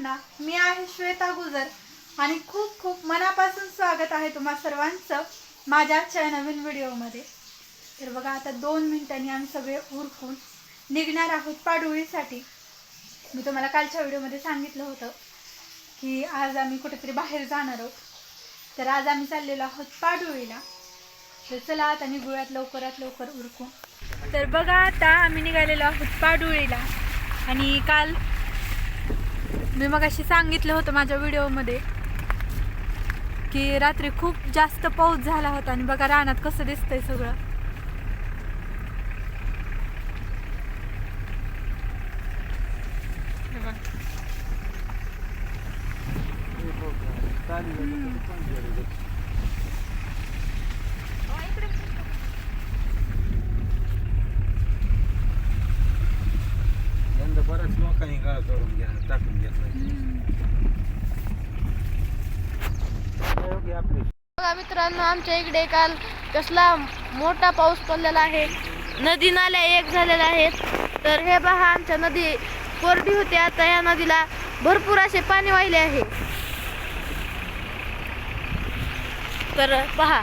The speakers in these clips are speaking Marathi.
सर्वांना मी आहे श्वेता गुजर आणि खूप खूप मनापासून स्वागत आहे तुम्हा सर्वांचं माझ्याच्या नवीन व्हिडिओमध्ये. तर बघा आता दोन मिनिटांनी आम्ही सगळे उरकून निघणार आहोत पाडोळीसाठी. मी तुम्हाला कालच्या व्हिडिओमध्ये सांगितलं होतं की आज आम्ही कुठेतरी बाहेर जाणार आहोत. तर आज आम्ही चाललेलो आहोत पाडोळीला. तर चला आता निघूयात लवकरात लवकर उरकून. तर बघा आता आम्ही निघालेलो आहोत पाडोळीला. आणि काल मी मग अशी सांगितलं होतं माझ्या व्हिडिओमध्ये की रात्री खूप जास्त पाऊस झाला होता आणि बघा रानात कसं दिसतंय सगळं. बऱ्याच लोकांनी गाळ करून घ्या टाकून घेतला आपले. बघा मित्रांनो आमच्या इकडे काल कसला मोठा पाऊस पडलेला आहे. नदी नाल्या एक झालेल्या आहेत. तर हे पहा आमच्या नदी कोरडी होती. आता या नदीला भरपूर असे पाणी वाहिले आहे. तर पहा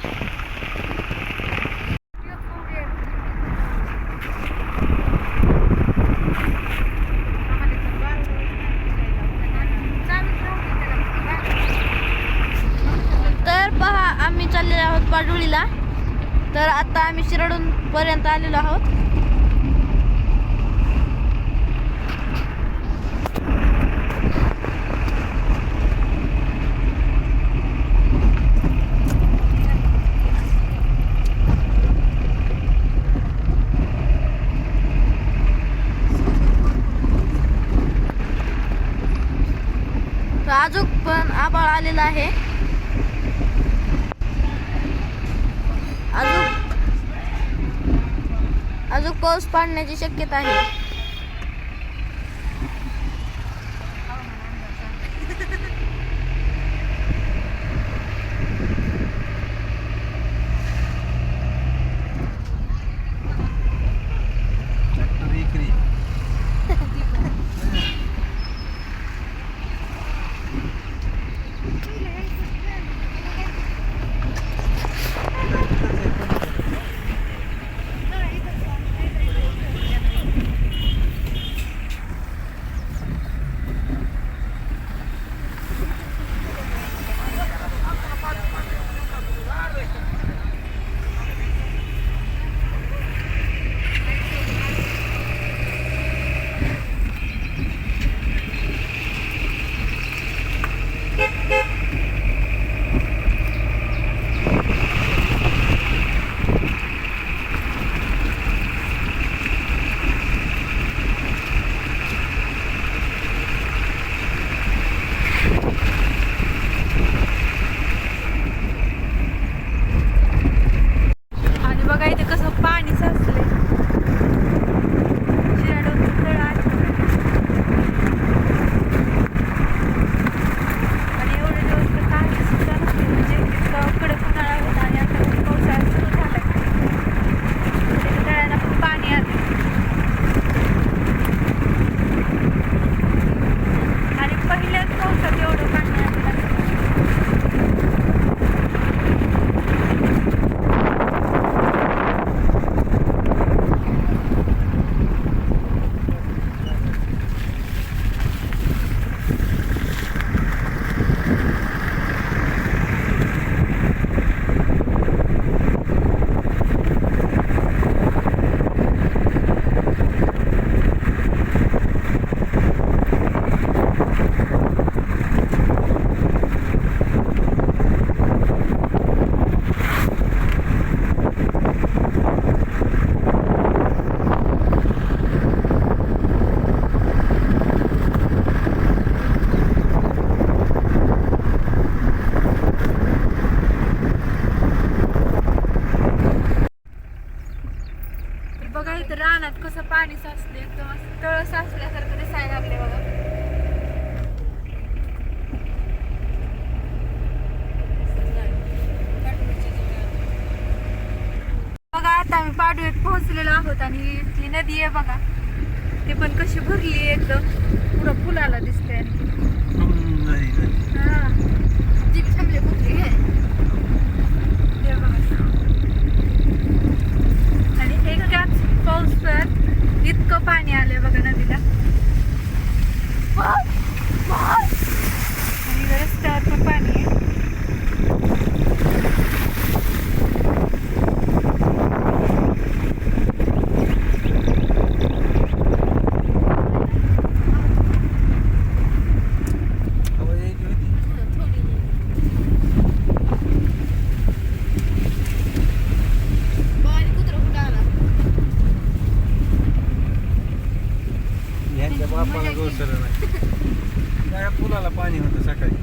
तर पहा आम्ही चाललेलो आहोत पाडुळीला तर आता आम्ही शिरडून पर्यंत आलेलो आहोत. अजून पण आबाळ आलेला आहे अजून अजून पाऊस पडण्याची शक्यता आहे. पाडवीत पोहोचलेलो आहोत आणि ती नदी आहे बघा. ते पण कशी भरली एकदम. पुढं फुलाला दिसते नाही हा. जीप थांबले आणि एकाच पाऊसात इतकं पाणी आलंय बघा नदीला आणि रस्त्यावर पण पाणी आहे हवा यायची होती कुत्र कुठं आला ह्यांच्या बापाला गोसर नाही त्या पुलाला पाणी होतं सकाळी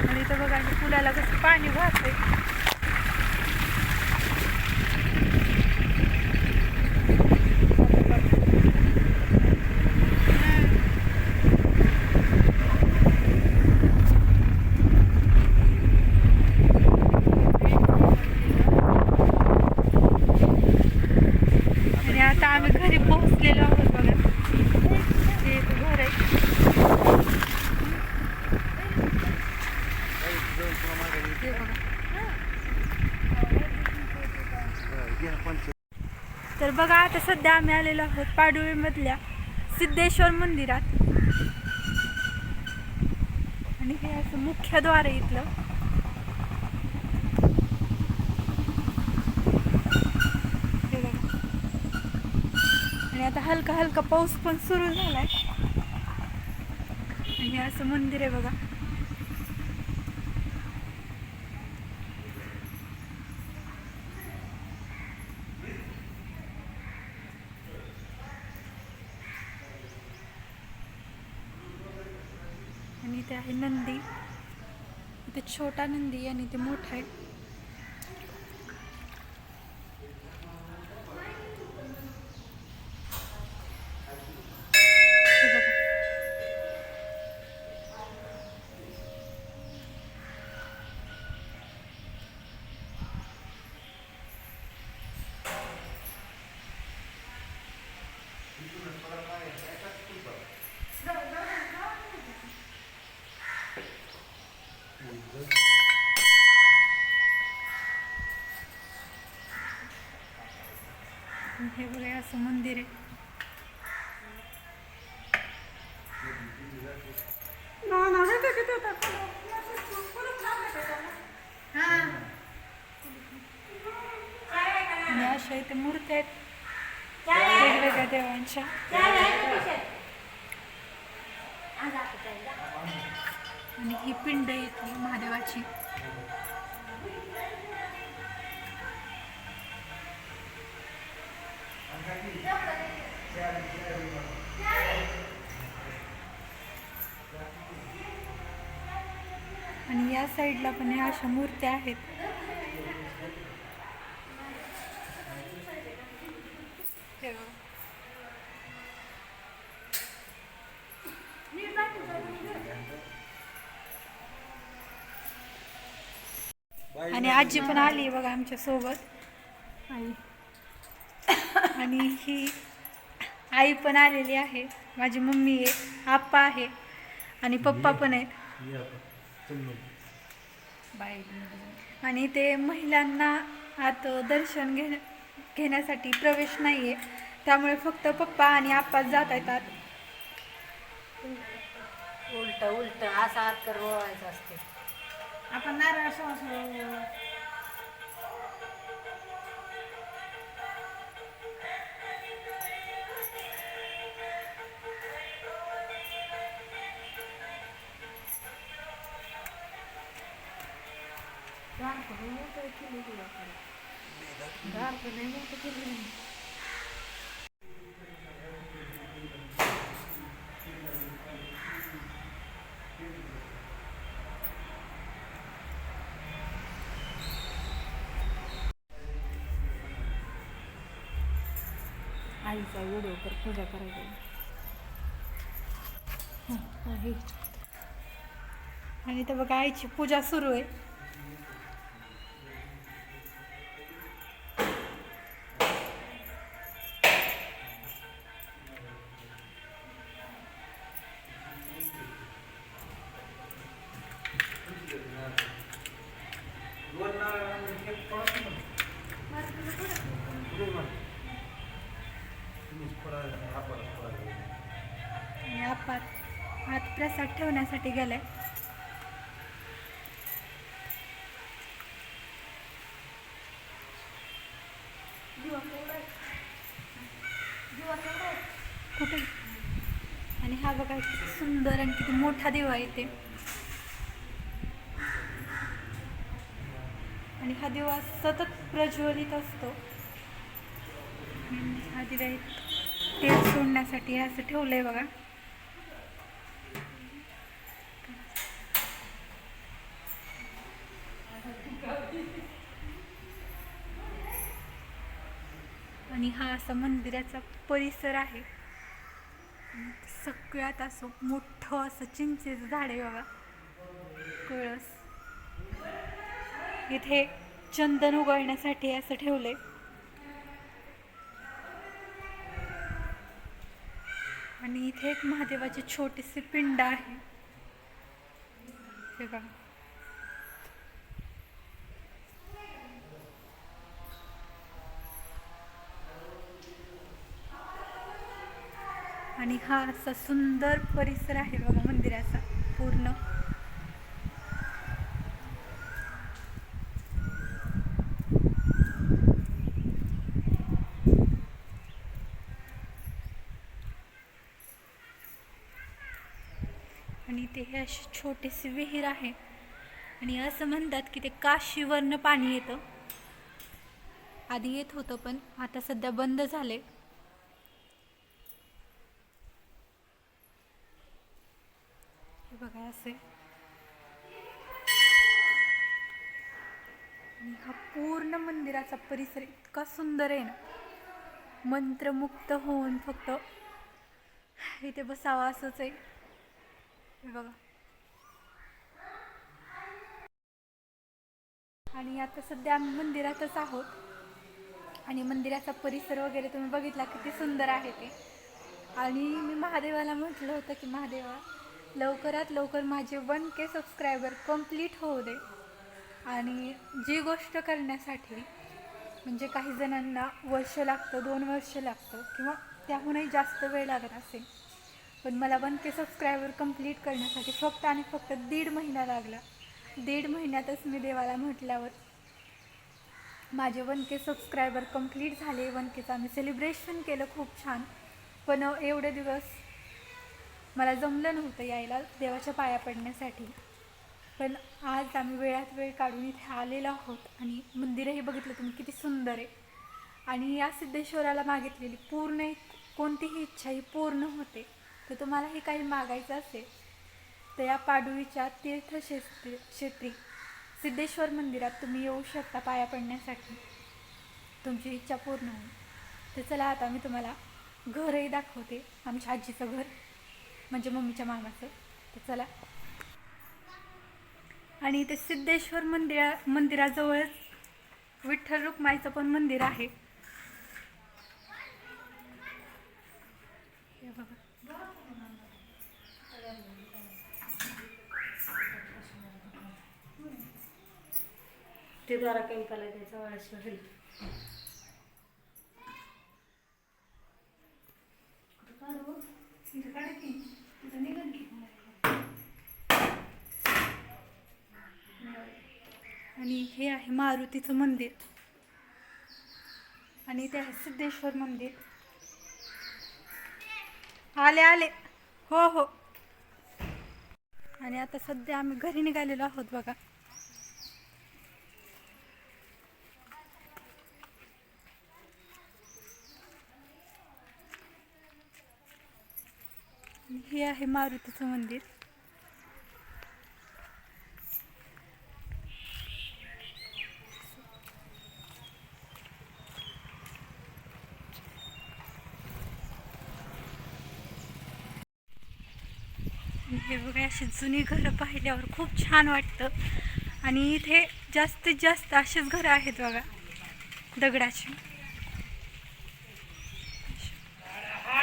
आणि इथं बघा आणि पुलाला कसं पाणी वाहतंय आणि आता आम्ही घरी पोहोचलेलो आहोत बघा ते इथं घर आहे ते बघा तर आता सध्या आम्ही आलेलो आहोत पाडुळीमधल्या सिद्धेश्वर मंदिरात. आणि हे असं मुख्य द्वार आहे इथलं. आणि आता हलका हलका पाऊस पण सुरू झालाय. आणि असं मंदिर आहे बघा. इथे आहे नंदी इथे छोटा नंदी आणि ते मोठा आहे. हे बघा असं मंदिर आहे. अशा इथे मूर्त्या आहेत. वेगवेगळ्या देवांच्या. आणि ही पिंड इथली महादेवाची. आणि या साईडला पण ह्या अशा मूर्त्या आहेत. आणि आजी पण आली बघा आमच्यासोबत. आई. आणि ही आई पण आलेली आहे. माझी मम्मी आहे आप्पा आहे आणि पप्पा पण आहेत. आणि ते महिलांना आत दर्शन घेण्या घेण्यासाठी प्रवेश नाही आहे त्यामुळे फक्त पप्पा आणि आप्पा जात आहेत आत उलट उलट असा हात कर ओळायचा असते. आपण नारळ आईचा व्हिडिओ कर पूजा करायची आहे. आणि तर बघा आईची पूजा सुरू आहे आपात हात प्रसाद ठेवण्यासाठी गेलाय. कुठे? आणि हा बघा सुंदर आणि किती मोठा दिवा आहे ते आणि हा दिवा सतत प्रज्वलित असतो. आणि हा दिवा तेल सोडण्यासाठी हे असं ठेवलंय बघा. आणि हा असा मंदिराचा परिसर आहे. सगळ्यात असं मोठं असं चिंचेचं झाड आहे बघा. कळस. इथे चंदन उगाळण्यासाठी असं ठेवलंय. आणि इथे एक महादेवाची छोटीशी पिंड आहे. हे बघा. आणि हा असा सुंदर परिसर आहे बघा मंदिराचा पूर्ण. आणि हे अशी छोटीशी विहीर आहे. आणि असं म्हणतात की ते काशीवरनं पाणी येतं. आधी येत होतं पण आता सध्या बंद झाले हे बघा असे. आणि हा पूर्ण मंदिराचा परिसर इतका सुंदर आहे ना. मंत्रमुक्त होऊन फक्त इथे बसावं असंच आहे. हे बघा. आणि आता सध्या आम्ही मंदिरातच आहोत. आणि मंदिराचा परिसर वगैरे तुम्ही बघितला किती सुंदर आहे ते. आणि मी महादेवाला म्हटलं होतं की महादेवा लवकरात लवकर माझे वन के सबस्क्रायबर कंप्लीट होऊ दे. आणि जी गोष्ट करण्यासाठी म्हणजे काही जणांना वर्ष लागतं दोन वर्ष लागतं किंवा त्याहूनही जास्त वेळ लागत असेल पण मला वन के सबस्क्रायबर कंप्लीट करण्यासाठी फक्त आणि फक्त दीड महिना लागला. दीड महिन्यातच मी देवाला म्हटल्यावर माझे वन के सबस्क्रायबर कंप्लीट झाले. वन केचं आम्ही सेलिब्रेशन केलं खूप छान. पण एवढे दिवस मला जमलं नव्हतं यायला देवाच्या पाया पडण्यासाठी. पण आज आम्ही वेळात वेळ काढून इथे आलेलो आहोत आणि मंदिरही बघितलं तुम्ही किती सुंदर आहे. आणि या सिद्धेश्वराला मागितलेली पूर्ण एक कोणतीही इच्छा ही पूर्ण होते. तर तुम्हाला हे काही मागायचं असेल तर या पाडुळीच्या तीर्थक्षेत्री क्षेत्री सिद्धेश्वर मंदिरात तुम्ही येऊ शकता पाया पडण्यासाठी. तुमची इच्छा पूर्ण होईल. तर चला आता मी तुम्हाला घरही दाखवते आमच्या आजीचं घर म्हणजे मम्मीच्या मामाचं. तर चला. आणि इथे सिद्धेश्वर मंदिरा मंदिराजवळच विठ्ठल रुक्माईचं पण मंदिर आहे. बघा. ते द्वारा केमिकल त्याचा वाळस होईल. आणि हे आहे मारुतीचं मंदिर. आणि ते आहे सिद्धेश्वर मंदिर. आले आले. हो हो. आणि आता सध्या आम्ही घरी निघालेलो आहोत बघा. हे आहे मारुतीचं मंदिर. हे बघा अशी जुनी घरं पाहिल्यावर खूप छान वाटतं. आणि इथे जास्तीत जास्त अशीच घरं आहेत बघा दगडाची डिझाईन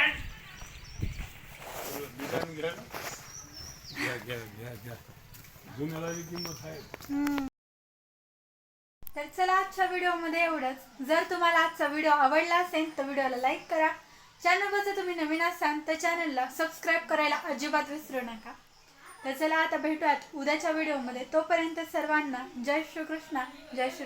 घ्या ना घ्या घ्या घ्या घ्या जुन्याला बी किंमत आहे तर चला आजच्या व्हिडिओमध्ये एवढंच. जर तुम्हाला आजचा व्हिडिओ आवडला असेल तर व्हिडिओला लाईक करा. चॅनलवर जर तुम्ही नवीन असाल तर चॅनलला सबस्क्राईब करायला अजिबात विसरू नका. तर चला आता भेटूयात उद्याच्या व्हिडिओमध्ये. तोपर्यंत सर्वांना जय श्रीकृष्ण जय श्री